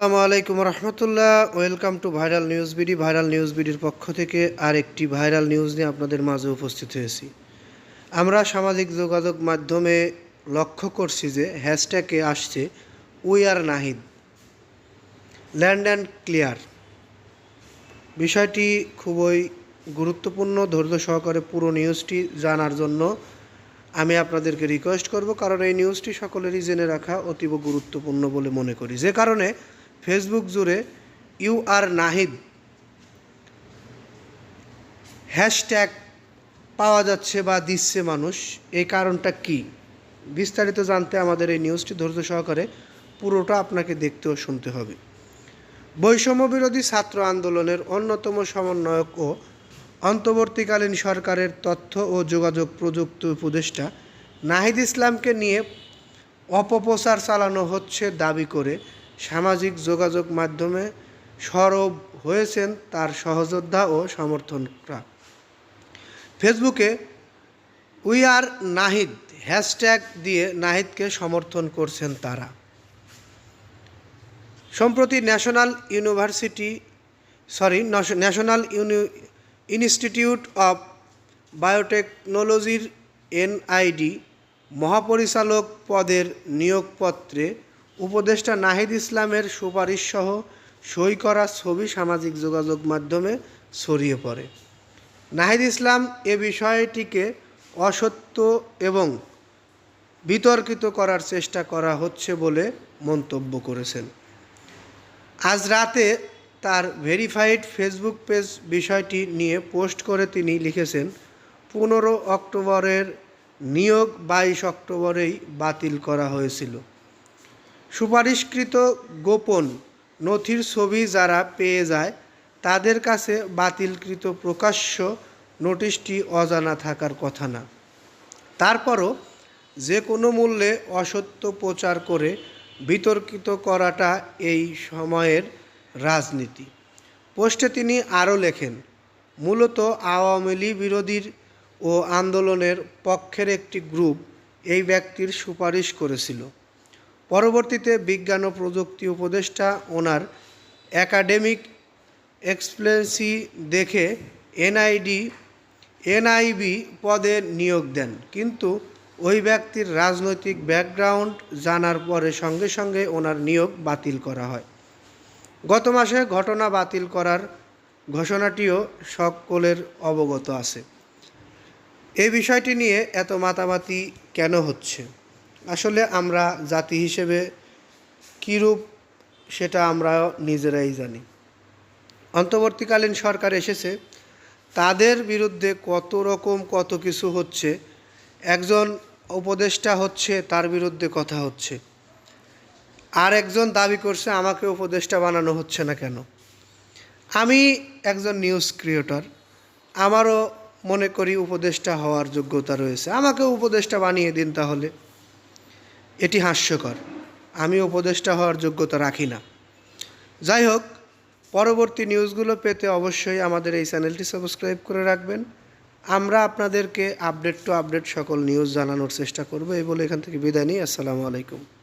আসসালামু আলাইকুম রহমতুল্লাহ। Welcome to viral news BD. Viral news বিডির পক্ষ থেকে আর একটি ভাইরাল নিউজ নিয়ে আপনাদের মাঝে উপস্থিত হয়েছি। আমরা সামাজিক যোগাযোগ মাধ্যমে লক্ষ্য করছি যে হ্যাশট্যাগে আসছে we are Nahid land and clear বিষয়টি খুবই গুরুত্বপূর্ণ, ধৈর্য সহকারে পুরো নিউজটি জানার জন্য আমি আপনাদেরকে রিকোয়েস্ট করব, কারণ এই নিউজটি সকলেরই জেনে রাখা অতীব গুরুত্বপূর্ণ বলে মনে করি। যে কারণে ফেসবুক জুড়ে ইউ আর নাহিদ হ্যাশট্যাগ পাওয়া যাচ্ছে বা দিচ্ছে মানুষ, এই কারণটা কি? বিস্তারিত জানতে আমাদের এই নিউজটি ধৈর্য সহকারে পুরোটা আপনাকে দেখতে ও শুনতে হবে। বৈষম্য বিরোধী ছাত্র আন্দোলনের অন্যতম সমন্বয়ক ও অন্তর্বর্তীকালীন সরকারের তথ্য ও যোগাযোগ প্রযুক্তি উপদেষ্টা নাহিদ ইসলামকে নিয়ে অপপ্রচার চালানো হচ্ছে দাবি করে সামাজিক যোগাযোগ মাধ্যমে সরব হয়েছেন তার সহযোদ্ধা ও সমর্থকরা। ফেসবুকে উই আর নাহিদ হ্যাশট্যাগ দিয়ে নাহিদকে সমর্থন করছেন তারা। সম্প্রতি national university, sorry national uni, institute of বায়োটেকনোলজির NID মহাপরিচালক পদের নিয়োগপত্রে উপদেষ্টা নাহিদ ইসলামের সুপারিশসহ সই করা ছবি সামাজিক যোগাযোগ মাধ্যমে ছড়িয়ে পড়ে। নাহিদ ইসলাম এ বিষয়টিকে অসত্য এবং বিতর্কিত করার চেষ্টা করা হচ্ছে বলে মন্তব্য করেছেন। আজ রাতে তার ভেরিফাইড ফেসবুক পেজ বিষয়টি নিয়ে পোস্ট করে তিনি লিখেছেন, পনেরো অক্টোবরের নিয়োগ বাইশ অক্টোবরেই বাতিল করা হয়েছিল। সুপারিশকৃত গোপন নথির ছবি যারা পেয়ে যায়, তাদের কাছে বাতিলকৃত প্রকাশ্য নোটিশটি অজানা থাকার কথা না। তারপরও যে কোনো মূল্যে অসত্য প্রচার করে বিতর্কিত করাটা এই সময়ের রাজনীতি। পোস্টে তিনি আরও লেখেন, মূলত আওয়ামী লীগ বিরোধীর ও আন্দোলনের পক্ষের একটি গ্রুপ এই ব্যক্তির সুপারিশ করেছিল। পরবর্তীতে বিজ্ঞান ও প্রযুক্তি উপদেষ্টা ওনার একাডেমিক এক্সপ্লেন্সি দেখে এনআইডি, এনআইবি পদে নিয়োগ দেন। কিন্তু ওই ব্যক্তির রাজনৈতিক ব্যাকগ্রাউন্ড জানার পরে সঙ্গে সঙ্গে ওনার নিয়োগ বাতিল করা হয়। গত মাসে ঘটনা বাতিল করার ঘোষণাটিও সকলের অবগত আছে। এই বিষয়টি নিয়ে এত মাতামাতি কেন হচ্ছে? আসলে আমরা জাতি হিসেবে কীরূপ সেটা আমরা নিজেরাই জানি। অন্তর্বর্তীকালীন সরকার এসেছে, তাদের বিরুদ্ধে কত রকম কত কিছু হচ্ছে, একজন উপদেষ্টা হচ্ছে, তার বিরুদ্ধে কথা হচ্ছে। আর একজন দাবি করছে, আমাকে উপদেষ্টা বানানো হচ্ছে না কেন? আমি একজন নিউজ ক্রিয়েটর আমারও মনে করি উপদেষ্টা হওয়ার যোগ্যতা রয়েছে। আমাকে উপদেষ্টা বানিয়ে দিন তাহলে। এটি হাস্যকর। আমি উপদেষ্টা হওয়ার যোগ্যতা রাখি না। যাই হোক, পরবর্তী নিউজগুলো পেতে অবশ্যই আমাদের এই চ্যানেলটি সাবস্ক্রাইব করে রাখবেন। আমরা আপনাদেরকে আপডেট টু আপডেট সকল নিউজ জানানোর চেষ্টা করব। এই বলে এখান থেকে বিদায় নিই। আসসালামু আলাইকুম।